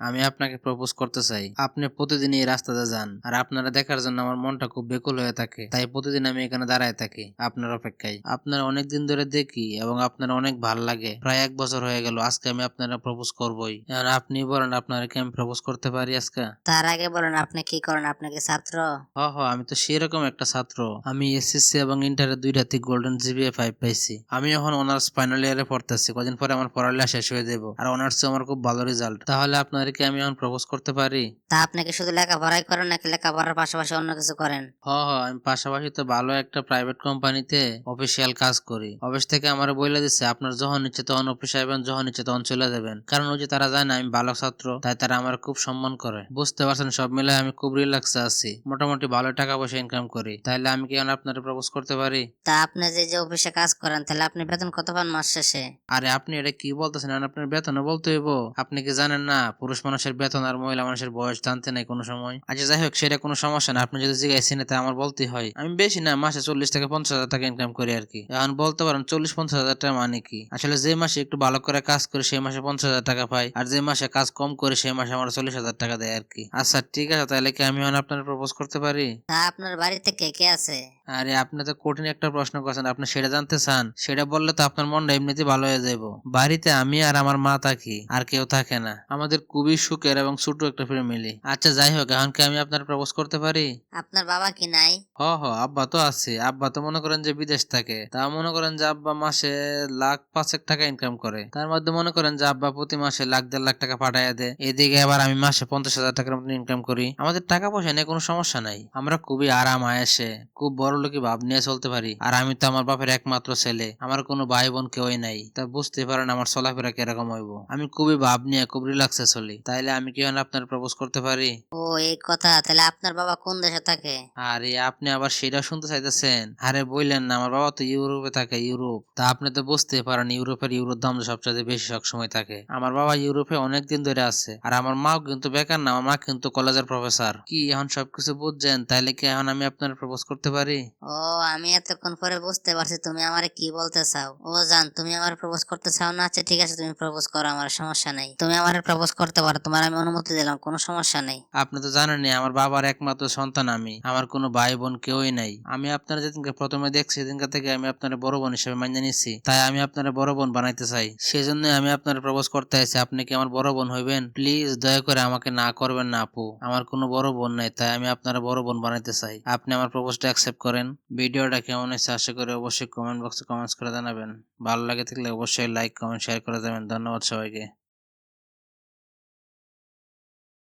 আমি আপনাকে প্রপোজ করতে চাই। আপনি প্রতিদিন এই রাস্তাতে যান আর আপনারা দেখার জন্য আমার মনটা খুব বেকুল হয়ে থাকে। তাই প্রতিদিন আমি এখানে দাঁড়ায় থাকি আপনার অপেক্ষায়। আপনার অনেক দিন ধরে দেখি এবং আপনার অনেক ভালো লাগে। প্রায় এক বছর হয়ে গেল আজকে আমি আপনারা প্রপোজ করবই। এখন আপনি বলেন আপনারা কি আমি প্রপোজ করতে পারি আজকে? তার আগে বলেন আপনি কি করেন? আপনি কি ছাত্র? হ হ আমি তো সেরকম একটা ছাত্র। আমি এসএসসি এবং ইন্টারে দুইটাতে গোল্ডেন জিবিএ ফাইভ পাইছি। আমি এখন অনার্স ফাইনাল ইয়ারে পড়তেছি কদিন পরে আমার পড়ালেখা শেষ হয়ে যাব আর অনার্সে আমার খুব ভালো রেজাল্ট তাহলে আপনাদেরকে আমি এখন প্রপোজ করতে পারি? তা আপনি কি শুধু লেখাপড়াই করেন নাকি লেখাপড়ার পাশাপাশি অন্য কিছু করেন? হ হ আমি পাশাপাশি তো ভালো একটা প্রাইভেট কোম্পানিতে অফিসিয়াল কাজ করি। অফিস থেকে আমার বলে দিচ্ছে আপনার যখন ইচ্ছে তখন অফিসে আসবেন যখন ইচ্ছে তখন চলে যাবেন। কারণ ওই যে তারা জানে আমি ভালো ছাত্র তাই তারা আমার খুব সম্মান করে। বুঝতে পারছেন সব মিলে আমি খুব রিল্যাক্সে আছি। মোটামুটি ভালো টাকা পয়সা ইনকাম করি। তাহলে আমি কি এখন আপনার প্রপোজ করতে পারি? তা আপনি যে যে অফিসে কাজ করেন তাহলে আপনি বেতন কত পান মাস শেষে? আরে আপনি এটা কি বলতেছেন? আপনার বেতনও বলতে হইব। আপনি কি জানেন না পুরুষ মানুষের বেতন আর মহিলা মানুষের বয়স জানতে নাই কোনো সময়। আচ্ছা যাই হোক, সেটা কোনো সমস্যা না। আপনি যদি জিজ্ঞাসেন তা আমার বলতে হয়। আমি বেশি না, মাসে চল্লিশ থেকে পঞ্চাশ হাজার টাকা ইনকাম করি আর কি। এখন বলতে পারেন, চল্লিশ পঞ্চাশ হাজার টাকা মানে কি? আসলে যে মাসে একটু ভালো করে কাজ করি, সেই মাসে পঞ্চাশ হাজার টাকা পাই আর যে মাসে কাজ কম করে, সেই মাসে আমার চল্লিশ হাজার টাকা দেয় আর কি। আচ্ছা ঠিক আছে, তাহলে কি আমি আপনার প্রপোজ করতে পারি? আপনার বাড়িতে কে কে আছে? আরে আপনি তো কঠিন একটা প্রশ্ন করছেন আপনি সেটা জানতে চান সেটা বললে তো আপনার মনটা এমনিতে ভালো হয়ে যাব বাড়িতে আমি আর আমার মা থাকি আর কেউ থাকে না। আমাদের খুবই সুখের এবং ছোট একটা ফ্যামিলি আচ্ছা যাই হোক এখন কি আমি আপনার প্রপোজ করতে পারি? আপনার বাবা কি নাই? হ হ আব্বা তো আছে। আব্বা তো মনে করেন যে বিদেশ থাকে। তা মনে করেন যে আব্বা মাসে লাখ পাঁচেক টাকা ইনকাম করে। তার মধ্যে মনে করেন যে আব্বা প্রতি মাসে লাখ দেড় লাখ টাকা পাঠায় দেয়। এদিকে আবার আমি মাসে পঞ্চাশ হাজার টাকার মতো ইনকাম করি। আমাদের টাকা পয়সা নিয়ে কোনো সমস্যা নাই। আমরা খুবই আরাম আয়েসে খুব বড় লোকি ভাব নিয়ে চলতে পারি? আর আমি তো আমার বাপের একমাত্র ছেলে। আমার কোনো ভাই বোন কেউই নাই। তা বুঝতে পারেন আমার চলাফেরা কীরকম হইব। আমি খুবই ভাব নিয়ে খুব রিল্যাক্সে চলি। তাইলে আমি কি আপনার প্রপোজ করতে পারি? ও এই কথা। তাহলে আপনার বাবা কোন দেশে থাকে? আরে আপনি আবার সেটা শুনতে চাইতেছেন? আরে বললেন না আমার বাবা তো ইউরোপে থাকে ইউরোপ। তা আপনি তো বুঝতে পারেন ইউরোপের ইউরোর দাম সবচেয়ে বেশি সবসময় থাকে। আমার বাবা ইউরোপে অনেক দিন ধরে আছে। আর আমার মাও কিন্তু বেকার না আমার মা কিন্তু কলেজের প্রফেসর কি এখন সবকিছু বুঝছেন? তাইলে কি এখন আমি আপনার প্রপোজ করতে পারি? ও, আমি এতক্ষণ পরে বুঝতে পারছি তুমি আমারে কি বলতে চাও। ও জান, তুমি আমার প্রপোজ করতে চাও না? আচ্ছা ঠিক আছে, তুমি প্রপোজ করো, আমার সমস্যা নেই। তুমি আমার প্রপোজ করতে পারো, তোমার আমি অনুমতি দিলাম, কোনো সমস্যা নেই। আপনি তো জানেনই, আমার বাবার একমাত্র সন্তান আমি, আমার কোনো ভাই বোন কেউই নাই। আমি আপনার যেদিনকে প্রথমে দেখছি, সেদিনকে থেকে আমি আপনার বড় বোন হিসেবে মানিয়ে নিচ্ছি তাই আমি আপনার বড় বোন বানাইতে চাই। সেজন্য আমি আপনার প্রপোজ করতে আছি আপনি কি আমার বড় বোন হইবেন? প্লিজ, দয়া করে আমাকে না করবেন না আপু। আমার কোনো বড় বোন নাই, তাই আমি আপনার বড় বোন বানাইতে চাই। আপনি আমার প্রপোজটা অ্যাকসেপ্ট করেন। ভিডিওটা কেমন হয়েছে আশা করি অবশ্যই কমেন্ট বক্সে কমেন্টস করে জানাবেন। ভালো লাগে থাকলে অবশ্যই লাইক কমেন্ট শেয়ার করে যাবেন ধন্যবাদ সবাইকে।